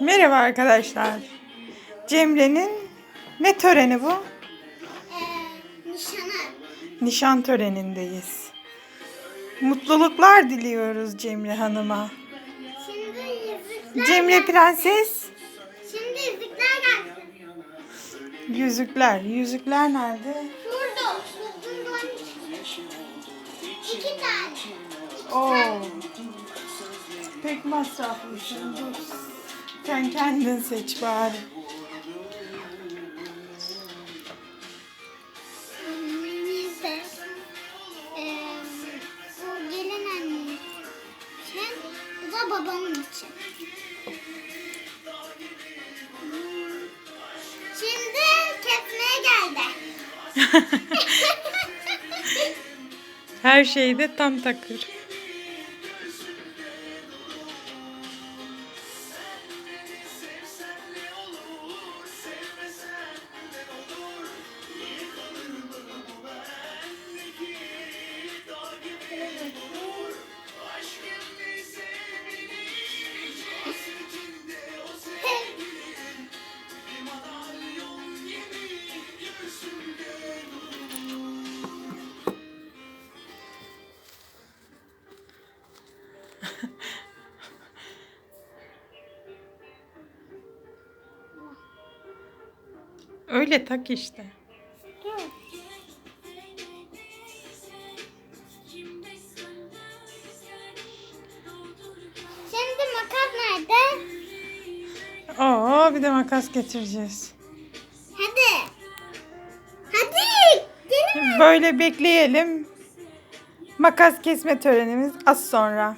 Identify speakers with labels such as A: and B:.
A: Merhaba arkadaşlar. Cemre'nin ne töreni bu?
B: Ee, nişanı.
A: Nişan törenindeyiz. Mutluluklar diliyoruz Cemre Hanım'a.
B: Şimdi
A: Cemre Prenses.
B: Şimdi yüzükler gelsin.
A: Yüzükler. Yüzükler nerede?
B: Burada. Bundan iki tane.
A: Oo. Pek masraflısın. Dur. Sen kendin seç bari.
B: Da babamın için. Şimdi kesmeye geldi.
A: Her şeyde tam takır. Öyle tak işte.
B: Şimdi makas nerede?
A: Oo bir de makas getireceğiz.
B: Hadi. Hadi. Gelin.
A: Böyle bekleyelim. Makas kesme törenimiz az sonra.